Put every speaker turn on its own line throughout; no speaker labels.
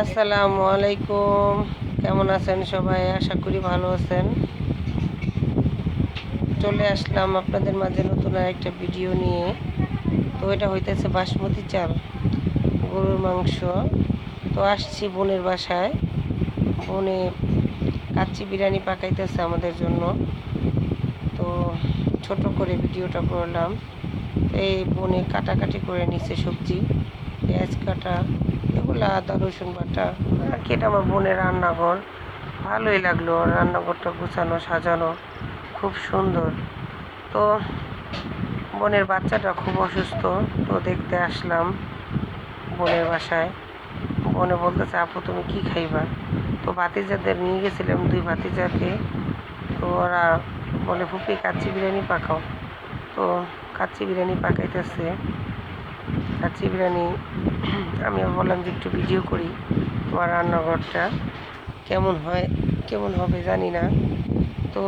আসসালামু আলাইকুম। কেমন আছেন সবাই? আশা করি ভালো আছেন। চলে আসলাম আপনাদের মাঝে নতুন একটা ভিডিও নিয়ে। তো এটা হইতেছে বাসমতি চাল, গরুর মাংস। তো আসছি বোনের বাসায়। বোনে কাচ্চি বিরিয়ানি পাকাইতেছে আমাদের জন্য। তো ছোট করে ভিডিওটা করলাম। এই বনে কাটাকাটি করে নিচ্ছে সবজি। পেঁয়াজ কাটা, এগুলো আদা, রসুন বাটা, আর কি এটা আমার বোনের রান্নাঘর। ভালোই লাগল রান্নাঘরটা গুছানো, সাজানো, খুব সুন্দর। তো বোনের বাচ্চাটা খুব অসুস্থ, তো দেখতে আসলাম বোনের বাসায়। বোনে বলতেছে, আপু, তুমি কি খাইবা? তো ভাতিজাদের নিয়ে গেছিলাম দুই ভাতিজাকে। তো ওরা বলে, ফুপি, কাচ্চি বিরিয়ানি পাকাও। তো কাচ্চি বিরিয়ানি পাকাইতেছে। কাচ্চি বিরিয়ানি, আমি বললাম যে একটু ভিডিও করি, তোমার রান্নাঘরটা কেমন হয়, কেমন হবে জানি না। তো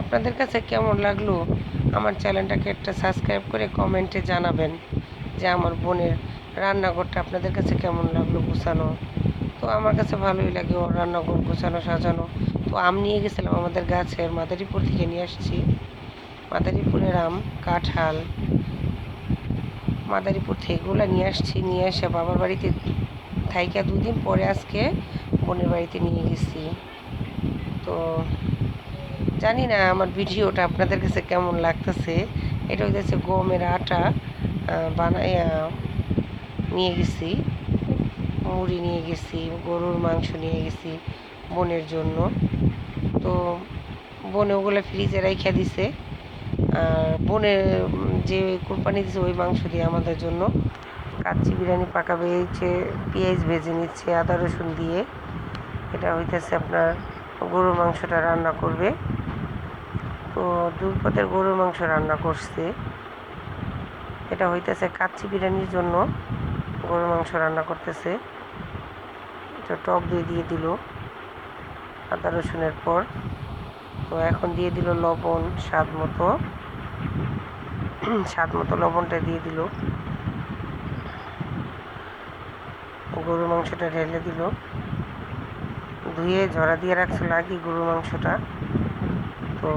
আপনাদের কাছে কেমন লাগল? আমার চ্যানেলটাকে একটা সাবস্ক্রাইব করে কমেন্টে জানাবেন যে আমার বোনের রান্নাঘরটা আপনাদের কাছে কেমন লাগল গোছানো। তো আমার কাছে ভালোই লাগে ওর রান্নাঘর গোছানো, সাজানো। তো আম নিয়ে গেছিলাম আমাদের গাছের মাদারীপুর থেকে নিয়ে আসছি। মাদারীপুরের আম, কাঁঠাল মাদারীপুর থেকে এগুলো নিয়ে আসছি, নিয়ে এসে বাবার বাড়িতে থাইকা দুদিন পরে আজকে বোনের বাড়িতে নিয়ে গেছি। তো জানি না আমার ভিডিওটা আপনাদের কাছে কেমন লাগতেছে। এটা হইতেছে গমের আটা বানাই নিয়ে গেছি, মুড়ি নিয়ে গেছি, গরুর মাংস নিয়ে গেছি বোনের জন্য। তো বোনে ওগুলো ফ্রিজে রাইখা দিছে। বোনের যে কোরবানি দিয়েছে ওই মাংস দিয়ে আমাদের জন্য। কাচ্চি বিরিয়ানি পাকাবে এই যে পেঁয়াজ ভেজে নিচ্ছে, আদা রসুন দিয়ে। এটা হইতেছে আপনার গরুর মাংসটা রান্না করবে। তো দুই পদের গরুর মাংস রান্না করছে। এটা হইতেছে কাচ্চি বিরিয়ানির জন্য গরুর মাংস রান্না করতেছে। এটা টক দিয়ে দিয়ে দিল, আদা রসুনের পর। তো এখন দিয়ে দিল লবণ স্বাদ মতো। স্বাদ মতো লবণটা দিয়ে দিল। গরুর মাংসটা ঢেলে দিল। ধুয়ে ঝরা দিয়ে রাখছিল আগে গরুর মাংসটা। তো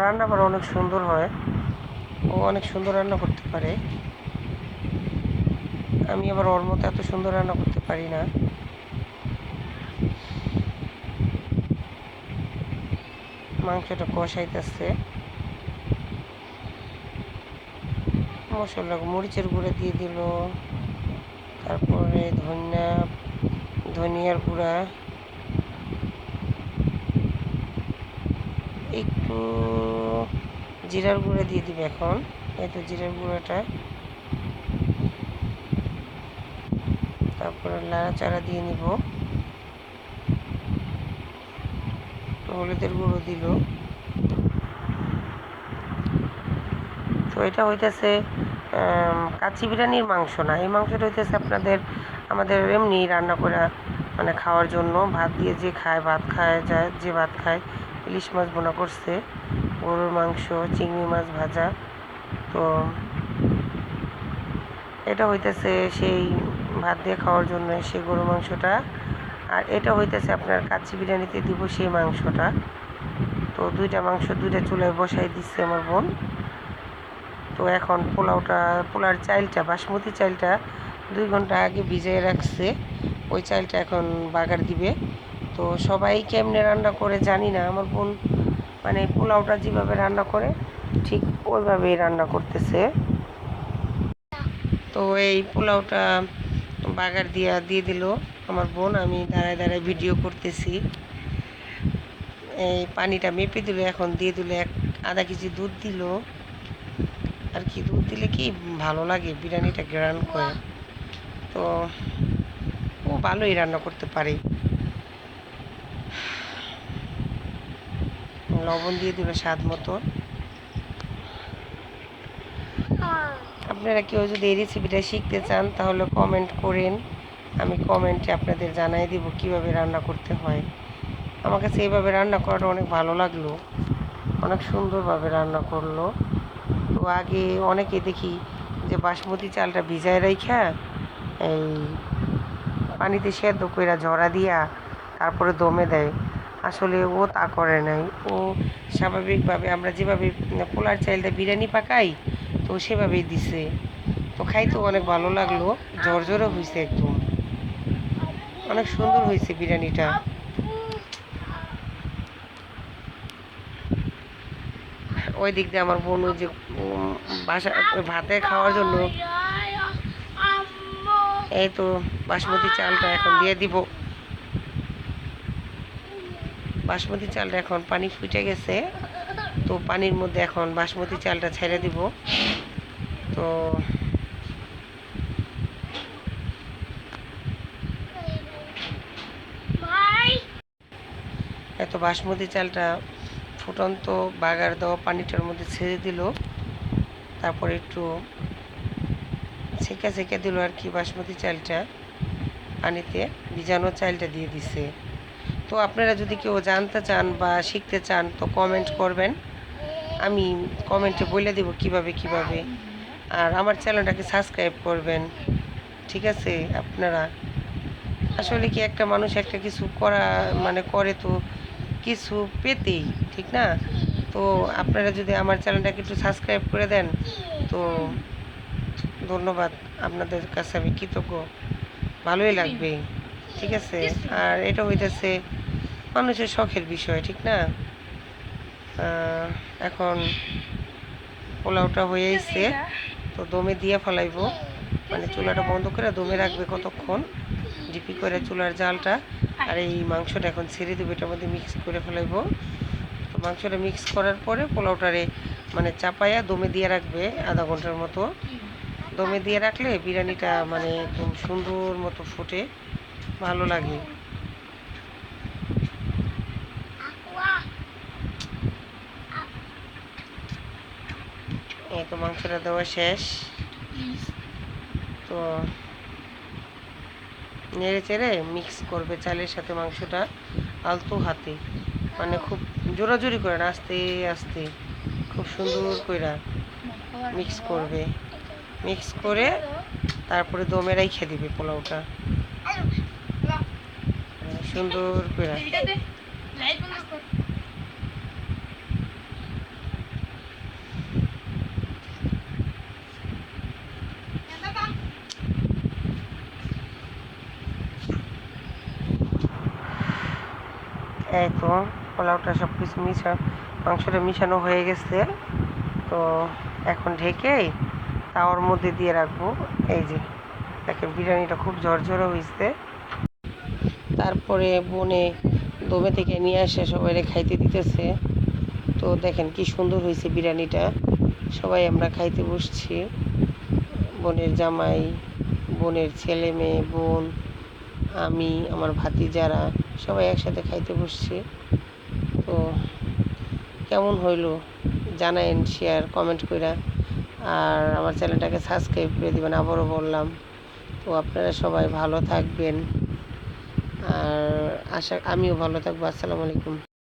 রান্না করা অনেক সুন্দর হয়। ও অনেক সুন্দর রান্না করতে পারে। আমি আবার ওর মতো এত সুন্দর রান্না করতে পারি না। মাংসটা কষাইতেছে। মশলা মরিচের গুঁড়া দিয়ে দিল, তারপরে ধনিয়া, ধনিয়ার গুঁড়া, একটু জিরার গুঁড়া দিয়ে দিবে এখন, এই তো জিরার গুঁড়াটা। তারপরে লাড়াচাড়া দিয়ে নিব। হলুদের গুঁড়ো দিল। তো এটা হইতেছে কাচি বিরিয়ানির মাংস না। এই মাংসটা হইতেছে আপনাদের, আমাদের এমনি রান্না করা মানে খাওয়ার জন্য। ভাত দিয়ে যে খায়, ভাত খায়, যায়, যে ভাত খায়, ইলিশ মাছ বোনা করছে। গরুর মাংস, চিংড়ি মাছ ভাজা। তো এটা হইতেছে সেই ভাত দিয়ে খাওয়ার জন্য সেই গরুর মাংসটা। আর এটা হইতেছে আপনার কাচ্চি বিরিয়ানিতে দিব সেই মাংসটা। তো দুইটা মাংস দুইটা চুলায় বসাই দিচ্ছে আমার বোন। তো এখন পোলাওটা পোলার চাইলটা, বাসমতি চাইলটা দুই ঘণ্টা আগে ভিজিয়ে রাখছে। ওই চাইলটা এখন বাগার দিবে। তো সবাই কেমনে রান্না করে জানি না। আমার বোন মানে পোলাওটা যেভাবে রান্না করে, ঠিক ওইভাবেই রান্না করতেছে। তো এই পোলাওটা বাগার দিয়া দিয়ে দিল আমার বোন। আমি দাঁড়ায় দাঁড়ায় ভিডিও করতেছি। এই পানিটা মেপে দিল, এখন দিয়ে দিল এক আধা কেজি দুধ দিল। আর কি দুধ দিলে কি ভালো লাগে? বিরিয়ানিটা গ্রান করে। তো ও ভালোই রান্না করতে পারে। লবণ দিয়ে দিল স্বাদ মতো। আপনারা কেউ যদি এই রেসিপিটা শিখতে চান, তাহলে কমেন্ট করেন। আমি কমেন্টে আপনাদের জানাই দিব কীভাবে রান্না করতে হয়। আমার কাছে এইভাবে রান্না করাটা অনেক ভালো লাগল। অনেক সুন্দরভাবে রান্না করল। তো আগে অনেকে দেখি যে বাসমতি চালটা ভিজায় রাইখা, এই পানিতে সেদ্ধ কইরা ঝরা দিয়া তারপরে দমে দেয়। আসলে ও তা করে নাই। ও স্বাভাবিকভাবে আমরা যেভাবে পোলার চাইলটা বিরিয়ানি পাকাই, তো সেভাবেই দিছে। তো খাইতে অনেক ভালো লাগল। ঝরঝরে হয়েছে একদম। অনেক সুন্দর হয়েছে বিরিয়ানিটা। ওই দিক দিয়ে আমার বোন ওই যে বাসা ভাতে খাওয়ার জন্য। এই তো বাসমতি চালটা এখন দিয়ে দিব। বাসমতি চালটা এখন পানি ফুটে গেছে। তো পানির মধ্যে এখন বাসমতি চালটা ছেড়ে দিব। তো এত বাসমতি চালটা ফুটন্ত বাগার দেওয়া পানিটার মধ্যে ছেড়ে দিল। তারপর একটু ছেঁকে ছেঁকে দিল আর কি বাসমতি চালটা। পানিতে ভিজানো চালটা দিয়ে দিছে। তো আপনারা যদি কেউ জানতে চান বা শিখতে চান তো কমেন্ট করবেন। আমি কমেন্টে বলে দেব কীভাবে কীভাবে। আর আমার চ্যানেলটাকে সাবস্ক্রাইব করবেন। ঠিক আছে? আপনারা আসলে কি একটা মানুষ একটা কিছু করা মানে করে তো কিছু পেতেই ঠিক না? তো আপনারা যদি আমার চ্যানেলটাকে একটু সাবস্ক্রাইব করে দেন তো ধন্যবাদ আপনাদের কাছে আমি কৃতজ্ঞ। ভালোই লাগবে ঠিক আছে? আর এটা হইতেছে মানুষের শখের বিষয় ঠিক না? এখন পোলাওটা হয়েছে তো দমে দিয়ে ফেলাইবো। মানে চুলাটা বন্ধ করে দমে রাখবে কতক্ষণ? ডিপি করে চুলার জালটা আর এই মাংসটা এখন ছেড়ে দেবো, এটার মধ্যে মিক্স করে ফেলাইবো। তো মাংসটা মিক্স করার পরে পোলাওটারে মানে চাপাইয়া দমে দিয়ে রাখবে আধা ঘণ্টার মতো। দমে দিয়ে রাখলে বিরিয়ানিটা মানে একদম সুন্দর মতো ফুটে, ভালো লাগে। এই তো মাংসটা দেওয়া শেষ। তো নেড়ে চেড়ে মিক্স করবে চালের সাথে মাংসটা আলতো হাতে। মানে খুব জোরাজোরি করে না, আস্তে আস্তে, খুব সুন্দর করে মিক্স করবে। মিক্স করে তারপরে দমে রাইখে দিবে পোলাওটা। সুন্দর করে। এই তো পোলাওটা সব কিছু মিশা, মাংসটা মিশানো হয়ে গেছে। তো এখন ঢেকে তাওয়ার মধ্যে দিয়ে রাখব। এই যে, দেখেন বিরিয়ানিটা খুব ঝরঝরে হয়েছে। তারপরে বনে দমে থেকে নিয়ে আসে সবাই খাইতে দিতেছে। তো দেখেন কি সুন্দর হয়েছে বিরিয়ানিটা। সবাই আমরা খাইতে বসছি। বোনের জামাই, বোনের ছেলে মেয়ে, বোন, আমি, আমার ভাতিজারা। সবাই একসাথে খাইতে বসছি। তো কেমন হইল জানাইন শেয়ার কমেন্ট কইরা। আর আমার চ্যানেলটাকে সাবস্ক্রাইব করে দিবেন, আবারও বললাম। তো আপনারা সবাই ভালো থাকবেন। আর আশা, আমিও ভালো থাকব। আসসালামু আলাইকুম।